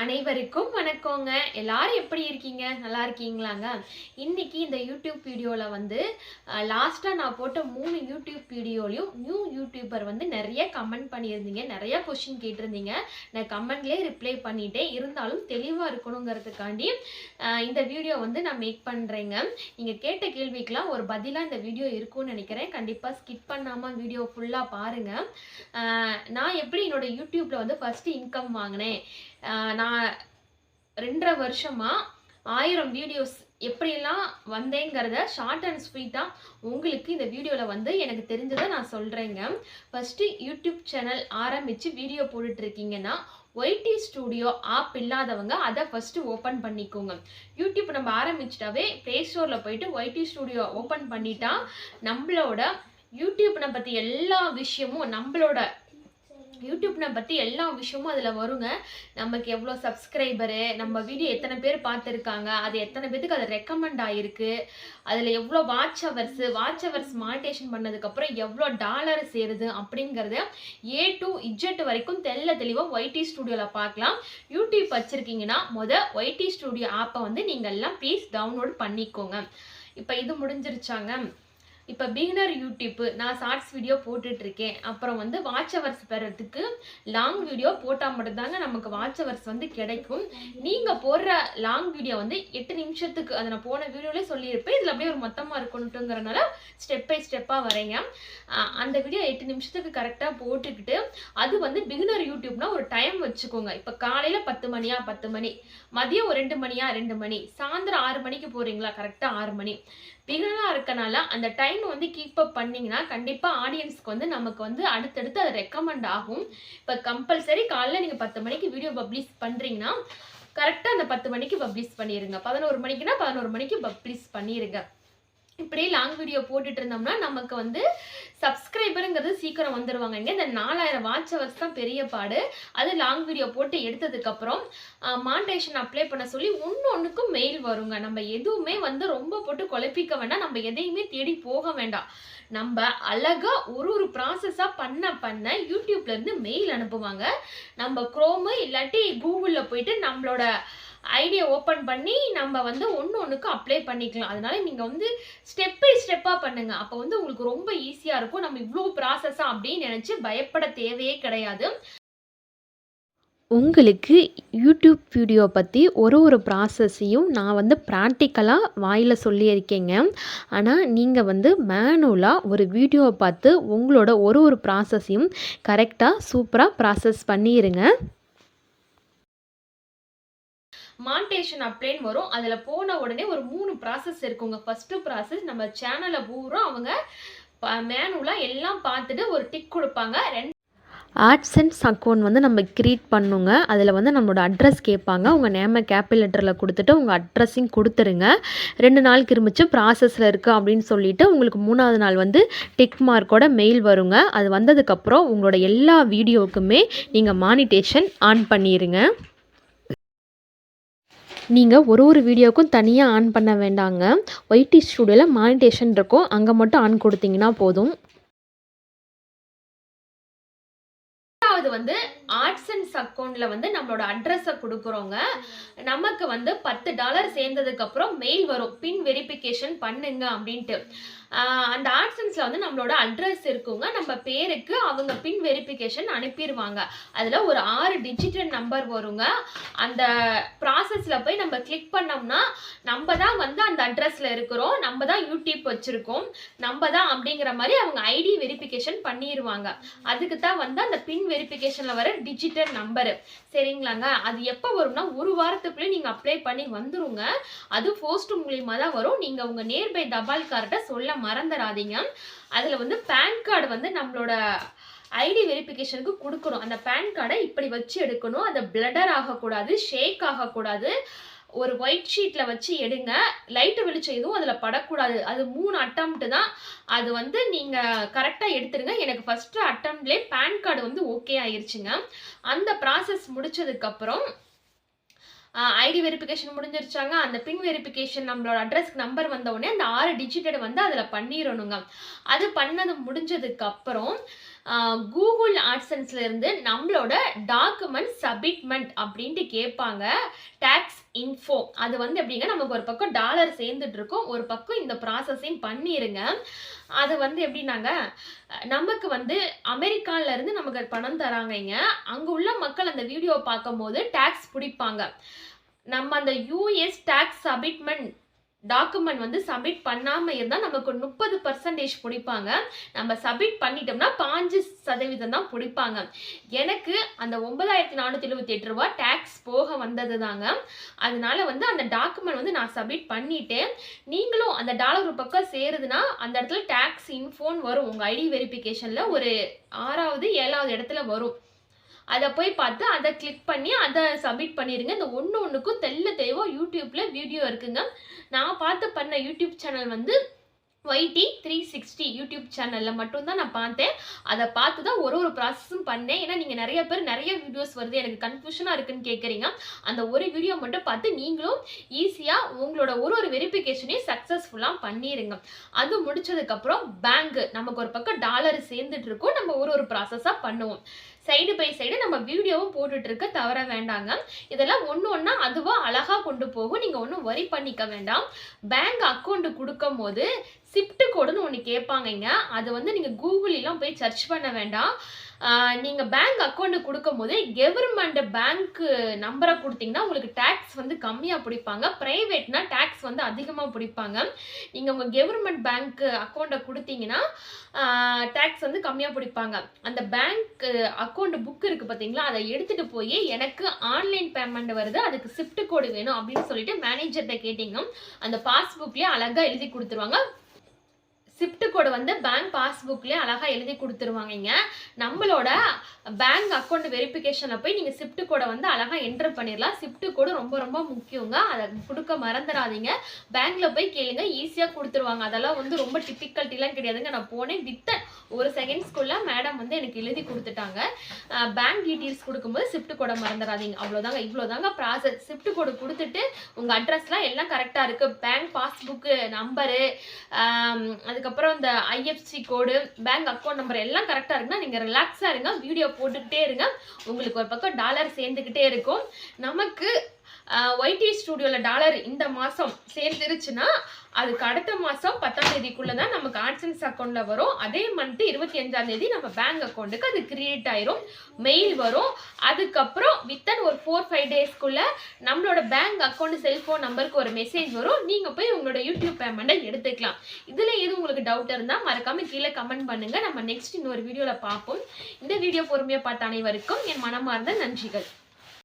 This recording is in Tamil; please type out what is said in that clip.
அனைவருக்கும் வணக்கங்க. எல்லாரும் எப்படி இருக்கீங்க? நல்லா இருக்கீங்களாங்க? இன்னைக்கு இந்த யூடியூப் வீடியோவில் வந்து லாஸ்ட்டாக நான் போட்ட மூணு யூடியூப் வீடியோலையும் நியூ யூடியூபர் வந்து நிறைய கமெண்ட் பண்ணியிருந்தீங்க. நிறைய கொஷின் கேட்டிருந்தீங்க. நான் கமெண்ட்லேயே ரிப்ளை பண்ணிட்டேன். இருந்தாலும் தெளிவாக இருக்கணுங்கிறதுக்காண்டி இந்த வீடியோ வந்து நான் மேக் பண்ணுறேங்க நீங்கள் கேட்ட கேள்விக்கெலாம் ஒரு பதிலாக இந்த வீடியோ இருக்கும்னு நினைக்கிறேன். கண்டிப்பாக ஸ்கிப் பண்ணாமல் வீடியோ ஃபுல்லாக பாருங்கள் நான் எப்படி என்னோட யூடியூப்பில் வந்து ஃபஸ்ட்டு இன்கம் வாங்கினேன். நான் ரெண்டரை வருஷமாக ஆயிரம் வீடியோஸ் எப்படியெல்லாம் வந்தேங்கிறத ஷார்ட் அண்ட் ஸ்வீட்டாக உங்களுக்கு இந்த வீடியோவில் வந்து எனக்கு தெரிஞ்சதை நான் சொல்கிறேங்க ஃபஸ்ட்டு யூடியூப் சேனல் ஆரம்பித்து வீடியோ போட்டுட்ருக்கீங்கன்னா ஒய்டி ஸ்டூடியோ ஆப் இல்லாதவங்க அதை ஃபஸ்ட்டு ஓப்பன் பண்ணிக்கோங்க. யூடியூப் நம்ம ஆரம்பிச்சிட்டாவே ப்ளே ஸ்டோரில் போயிட்டு ஒய்டி ஸ்டூடியோ ஓப்பன் பண்ணிட்டா நம்மளோட யூடியூப்னை பற்றி எல்லா விஷயமும் நம்மளோட யூடியூப்னை பற்றி எல்லா விஷயமும் அதில் வருங்க. நமக்கு எவ்வளோ சப்ஸ்கிரைபரு நம்ம வீடியோ எத்தனை பேர் பார்த்துருக்காங்க அது எத்தனை பேத்துக்கு அது ரெக்கமெண்ட் ஆகிருக்கு அதில் எவ்வளோ watch hours watch hours monetization பண்ணதுக்கப்புறம் எவ்வளோ டாலர் சேருது அப்படிங்கிறத ஏ டு இஜெட் வரைக்கும் தெல்ல தெளிவாக ஒய்டி ஸ்டுடியோவில் பார்க்கலாம் யூடியூப் வச்சுருக்கீங்கன்னா மொதல் ஒய்டி ஸ்டுடியோ ஆப்பை வந்து நீங்கள் எல்லாம் ப்ளீஸ் டவுன்லோட் பண்ணிக்கோங்க. இப்போ இது முடிஞ்சிருச்சாங்க. இப்போ பிகினர் யூடியூப்பு நான் ஷார்ட்ஸ் வீடியோ போட்டுட்ருக்கேன் அப்புறம் வந்து வாட்ச் ஹவர்ஸ் பெறதுக்கு லாங் வீடியோ போட்டால் மட்டும்தாங்க நமக்கு வாட்ச் ஹவர்ஸ் வந்து கிடைக்கும். நீங்கள் போடுற லாங் வீடியோ வந்து எட்டு நிமிஷத்துக்கு அதை நான் போன வீடியோலேயே சொல்லியிருப்பேன். இதில் அப்படியே ஒரு மொத்தமாக இருக்கணுட்டுங்கிறனால ஸ்டெப் பை ஸ்டெப்பாக வரேங்க அந்த வீடியோ எட்டு நிமிஷத்துக்கு கரெக்டாக போட்டுக்கிட்டு அது வந்து பிகினர் யூடியூப்னா ஒரு டைம் வச்சுக்கோங்க. இப்போ காலையில் பத்து மணியா பத்து மணி. மதியம் ஒரு ரெண்டு மணியா ரெண்டு மணி. சாயந்தரம் ஆறு மணிக்கு போகிறீங்களா கரெக்டாக ஆறு மணி. பிகினராக இருக்கனால அந்த டைம் வந்து கீப் அப் பண்ணிங்கன்னா கண்டிப்பாக ஆடியன்ஸ்க்கு வந்து நமக்கு வந்து அடுத்தடுத்து அது ரெக்கமெண்ட் ஆகும். இப்போ கம்பல்சரி காலைல நீங்கள் பத்து மணிக்கு வீடியோ பப்ளிஷ் பண்ணுறீங்கன்னா கரெக்டாக அந்த பத்து மணிக்கு பப்ளிஷ் பண்ணிடுங்க பதினோரு மணிக்குன்னா பதினோரு மணிக்கு பப்ளிஷ் பண்ணிடுங்க இப்படியே லாங் வீடியோ போட்டுட்டு இருந்தோம்னா நமக்கு வந்து சப்ஸ்கிரைபருங்கிறது சீக்கிரம் வந்துடுவாங்க இங்கே இந்த நாலாயிரம் வாட்ச் ஹவர்ஸ் தான் பெரிய பாடு. அது லாங் வீடியோ போட்டு எடுத்ததுக்கப்புறம் மாண்டேஷன் அப்ளை பண்ண சொல்லி ஒன்று ஒன்றுக்கும் மெயில் வருங்க. நம்ம எதுவுமே வந்து ரொம்ப போட்டு குழப்பிக்க வேண்டாம். நம்ம எதையுமே தேடி போக வேண்டாம். நம்ம அழகாக ஒரு ஒரு ப்ராசஸாக பண்ண பண்ண யூடியூப்லேருந்து மெயில் அனுப்புவாங்க. நம்ம குரோமு இல்லாட்டி கூகுளில் போயிட்டு நம்மளோட ஐடியா ஓப்பன் பண்ணி நம்ம வந்து ஒன்று ஒன்றுக்கு அப்ளை பண்ணிக்கலாம். அதனால நீங்கள் வந்து ஸ்டெப் பை ஸ்டெப்பாக பண்ணுங்கள் அப்போ வந்து உங்களுக்கு ரொம்ப ஈஸியாக இருக்கும். நம்ம இவ்வளோ ப்ராசஸாக அப்படின்னு நினச்சி பயப்பட தேவையே கிடையாது. உங்களுக்கு யூடியூப் வீடியோ பற்றி ஒரு ஒரு ப்ராசஸையும் நான் வந்து ப்ராக்டிக்கலாக வாயில் சொல்லியிருக்கேங்க. ஆனால் நீங்கள் வந்து மேனுவலாக ஒரு வீடியோவை பார்த்து உங்களோட ஒரு ஒரு ப்ராசஸையும் கரெக்டாக சூப்பராக ப்ராசஸ் பண்ணிடுங்க மாண்டேஷன் அப்ளைன் வரும். அதில் போன உடனே ஒரு மூணு ப்ராசஸ் இருக்குங்க. ஃபஸ்ட்டு ப்ராசஸ் நம்ம சேனலை பூரா அவங்க மேனுவலாக எல்லாம் பார்த்துட்டு ஒரு டிக் கொடுப்பாங்க. ரெண்டு ஆட்சன்ஸ் அக்கௌண்ட் வந்து நம்ம க்ரியேட் பண்ணுங்க. அதில் வந்து நம்மளோட அட்ரஸ் கேட்பாங்க. உங்கள் நேமை கேபிள் லெட்டரில் கொடுத்துட்டு உங்கள் அட்ரஸையும் கொடுத்துருங்க. ரெண்டு நாள் கிருமிச்சு ப்ராசஸில் இருக்குது அப்படின்னு சொல்லிவிட்டு உங்களுக்கு மூணாவது நாள் வந்து டிக் மார்க்கோட மெயில் வருங்க. அது வந்ததுக்கப்புறம் உங்களோட எல்லா வீடியோவுக்குமே நீங்கள் மானிட்டேஷன் ஆன் பண்ணிடுங்க நீங்கள் ஒரு ஒரு வீடியோக்கும் தனியாக ஆன் பண்ண வேண்டாங்க. ஒய்டி ஸ்டூடியோவில் மானிட்டேஷன் இருக்கும். அங்கே மட்டும் ஆன் கொடுத்தீங்கன்னா போதும். வந்து வந்து ஆட்சன்ஸ் அக்கௌண்ட்ல வந்து நம்மளோட அட்ரஸை கொடுக்குறோங்க. நமக்கு வந்து பத்து டாலர் சேர்ந்ததுக்கு அப்புறம் மெயில் வரும். பின் வெரிஃபிகேஷன் பண்ணுங்க அப்படின்ட்டு. அந்த ஆட்சன்ஸ்ல வந்து நம்மளோட அட்ரஸ் இருக்குங்க. நம்ம பேருக்கு அவங்க பின் வெரிஃபிகேஷன் அனுப்பிடுவாங்க அதுல ஒரு ஆறு டிஜிட்டல் நம்பர் வருங்க. அந்த ப்ராசஸ்ல போய் நம்ம கிளிக் பண்ணோம்னா நம்ம தான் வந்து அந்த அட்ரஸ்ல இருக்கிறோம். நம்ம தான் யூடியூப் வச்சிருக்கோம். நம்ம தான் அப்படிங்கிற மாதிரி அவங்க ஐடி வெரிஃபிகேஷன் பண்ணிடுவாங்க அதுக்கு தான் வந்து அந்த பின் வெரிஃபிகேஷனில் வர டிஜிட்டல் நம்பரு சரிங்களாங்க? அது எப்போ வரும்னா ஒரு வாரத்துக்குள்ளே நீங்கள் அப்ளை பண்ணி வந்துருங்க. அது போஸ்ட் மூலியமாக தான் வரும். நீங்கள் உங்கள் நியர்பை தபால்கார்ட்ட சொல்ல மறந்துடாதீங்க. அதில் வந்து பேன் கார்டு வந்து நம்மளோட ஐடி வெரிஃபிகேஷனுக்கு கொடுக்கணும். அந்த பேன் கார்டை இப்படி வச்சு எடுக்கணும். அது பிளடர் ஆகக்கூடாது ஷேக் ஆகக்கூடாது. ஒரு ஒயிட் ஷீட்டில் வச்சு எடுங்க. லைட்டு வெளிச்சம் எதுவும் அதில் படக்கூடாது. அது மூணு அட்டம்ப்ட் தான். அது வந்து நீங்கள் கரெக்டாக எடுத்துருங்க. எனக்கு ஃபஸ்ட்டு அட்டம்ப்ட்லே பேன் கார்டு வந்து ஓகே ஆயிடுச்சுங்க அந்த ப்ராசஸ் முடிச்சதுக்கப்புறம் ஐடி வெரிஃபிகேஷன் முடிஞ்சிருச்சாங்க. அந்த பின் வெரிஃபிகேஷன் நம்மளோட அட்ரஸ்க்கு நம்பர் வந்த உடனே அந்த ஆறு டிஜிட்டட் வந்து அதில் பண்ணிடணுங்க அது பண்ணது முடிஞ்சதுக்கப்புறம் கூகுள் ஆட்சன்ஸ்ல இருந்து நம்மளோட டாக்குமெண்ட் சப்மிட்மெண்ட் அப்படின்ட்டு கேட்பாங்க. டேக்ஸ் இன்ஃபோ அது வந்து எப்படிங்க நமக்கு ஒரு பக்கம் டாலர் சேர்ந்துட்ருக்கோம் ஒரு பக்கம் இந்த ப்ராசஸையும் பண்ணிடுங்க அது வந்து எப்படின்னாங்க நமக்கு வந்து அமெரிக்காவிலேருந்து நமக்கு பணம் தராங்கங்க. அங்கே உள்ள மக்கள் அந்த வீடியோ பார்க்கும்போது டேக்ஸ் பிடிப்பாங்க. நம்ம அந்த யூஎஸ் டேக்ஸ் சப்மிட்மெண்ட் டாக்குமெண்ட் வந்து சப்மிட் பண்ணாம இருந்தா நமக்கு முப்பது பர்சன்டேஜ் பிடிப்பாங்க. நம்ம சப்மிட் பண்ணிட்டோம்னா பாஞ்சு சதவீதம் தான் பிடிப்பாங்க. எனக்கு அந்த ஒன்பதாயிரத்தி நானூற்றி எழுபத்தி எட்டு ரூபா டேக்ஸ் போக வந்தது தாங்க அதனால வந்து அந்த டாக்குமெண்ட் வந்து நான் சப்மிட் பண்ணிட்டேன். நீங்களும் அந்த டாலர் ஒரு பக்கம் சேருதுன்னா அந்த இடத்துல டேக்ஸ் இன்ஃபோன் வரும். உங்கள் ஐடி வெரிஃபிகேஷனில் ஒரு ஆறாவது ஏழாவது இடத்துல வரும். அதை போய் பார்த்து அதை கிளிக் பண்ணி அதை சப்மிட் பண்ணிடுங்க இந்த ஒன்று ஒன்றுக்கும் தெல்ல தெளிவாக யூடியூப்பில் வீடியோ இருக்குங்க. நான் பார்த்து பண்ண யூடியூப் சேனல் வந்து ஒய்டி த்ரீ சிக்ஸ்டி யூடியூப் சேனலில் மட்டும்தான் நான் பார்த்தேன். அதை பார்த்து தான் ஒரு ஒரு ப்ராசஸும் பண்ணேன். ஏன்னா நீங்கள் நிறைய பேர் நிறைய வீடியோஸ் வருது. எனக்கு கன்ஃபியூஷனாக இருக்குன்னு கேட்குறீங்க அந்த ஒரு வீடியோ மட்டும் பார்த்து நீங்களும் ஈஸியாக உங்களோட ஒரு ஒரு வெரிஃபிகேஷனையும் சக்ஸஸ்ஃபுல்லாக பண்ணிடுங்க அது முடிச்சதுக்கப்புறம் பேங்க்கு நமக்கு ஒரு பக்கம் டாலர் சேர்ந்துட்டு இருக்கோம். நம்ம ஒரு ஒரு ப்ராசஸாக பண்ணுவோம். சைடு பை சைடு நம்ம வீடியோவும் போட்டுட்ருக்க தவற வேண்டாங்க. இதெல்லாம் ஒன்று ஒன்றா அதுவாக அழகாக கொண்டு போகும். நீங்கள் ஒன்றும் வரி பண்ணிக்க வேண்டாம். பேங்க் அக்கௌண்ட்டு கொடுக்கும் போது சிப்ட் கோடுன்னு ஒன்று கேட்பாங்கங்க. அது வந்து நீங்கள் கூகுளிலாம் போய் சர்ச் பண்ண வேண்டாம். நீங்கள் பேங்க் அக்கௌண்ட்டு கொடுக்கும் போது கவர்மெண்ட் பேங்க் நம்பரை கொடுத்தீங்கன்னா உங்களுக்கு டேக்ஸ் வந்து கம்மியாக பிடிப்பாங்க. ப்ரைவேட்னா டேக்ஸ் வந்து அதிகமாக பிடிப்பாங்க. நீங்கள் உங்கள் கவர்மெண்ட் பேங்க் அக்கௌண்ட்டை கொடுத்தீங்கன்னா டேக்ஸ் வந்து கம்மியாக பிடிப்பாங்க. அந்த பேங்க் அக்கௌண்ட் புக் இருக்குது பார்த்தீங்களா அதை எடுத்துகிட்டு போய் எனக்கு ஆன்லைன் பேமெண்ட் வருது. அதுக்கு சிப்ட் கோடு வேணும் அப்படின்னு சொல்லிட்டு மேனேஜர்கிட்ட கேட்டிங்க. அந்த பாஸ்புக்லேயே அழகாக எழுதி கொடுத்துருவாங்க. சிப்ட் கோடு வந்து பேங்க் பாஸ்புக்லேயே அழகாக எழுதி கொடுத்துருவாங்க நம்மளோட பேங்க் அக்கௌண்ட் வெரிஃபிகேஷனில் போய் நீங்கள் சிப்ட் கோடை வந்து அழகாக என்டர் பண்ணிடலாம் சிப்ட் கோடு ரொம்ப ரொம்ப முக்கியங்க. அதை கொடுக்க மறந்துடாதீங்க பேங்க்கில் போய் கேளுங்க. ஈஸியாக கொடுத்துருவாங்க. அதெல்லாம் வந்து ரொம்ப டிஃபிகல்ட்டிலாம் கிடையாதுங்க. நான் போனேன். வித்தன் ஒரு செகண்ட்ஸ்க்குள்ள மேடம் வந்து எனக்கு எழுதி கொடுத்துட்டாங்க. பேங்க் டீட்டெயில்ஸ் கொடுக்கும்போது சிப்ட் கோடை மறந்துடாதீங்க அவ்வளோதாங்க இவ்வளோதாங்க ப்ராசஸ் சிப்ட் கோடு கொடுத்துட்டு உங்கள் அட்ரஸ்லாம் எல்லாம் கரெக்டாக இருக்குது பேங்க் பாஸ்புக்கு நம்பரு அது அதுக்கப்புறம் இந்த IFC code bank account number எல்லாம் கரெக்டாக இருக்குன்னா நீங்கள் ரிலாக்ஸாக இருங்க. வீடியோ போட்டுக்கிட்டே இருங்க. உங்களுக்கு ஒரு பக்கம் டாலர் சேர்ந்துக்கிட்டே இருக்கும். நமக்கு ஒய்டி ஸ்டூடியோவில் டாலர் இந்த மாதம் சேர்ந்துருச்சுன்னா அதுக்கு அடுத்த மாதம் பத்தாம் தேதிக்குள்ளே தான் நமக்கு ஆட்சன்ஸ் அக்கௌண்ட்டில் வரும். அதே மந்த்து இருபத்தி அஞ்சாம் தேதி நம்ம பேங்க் அக்கௌண்ட்டுக்கு அது கிரியேட் ஆயிரும். மெயில் வரும். அதுக்கப்புறம் வித்தன் ஒரு ஃபோர் ஃபைவ் டேஸ்க்குள்ளே நம்மளோட பேங்க் அக்கௌண்ட் செல்ஃபோன் நம்பருக்கு ஒரு மெசேஜ் வரும். நீங்கள் போய் உங்களோட யூடியூப் பேமெண்ட்டை எடுத்துக்கலாம். இதில் எதுவும் உங்களுக்கு டவுட் இருந்தால் மறக்காமல் கீழே கமெண்ட் பண்ணுங்கள் நம்ம நெக்ஸ்ட் இன்னொரு வீடியோவில் பார்ப்போம். இந்த வீடியோ பொறுமையாக பார்த்த அனைவருக்கும் என் மனமார்ந்த நன்றிகள்.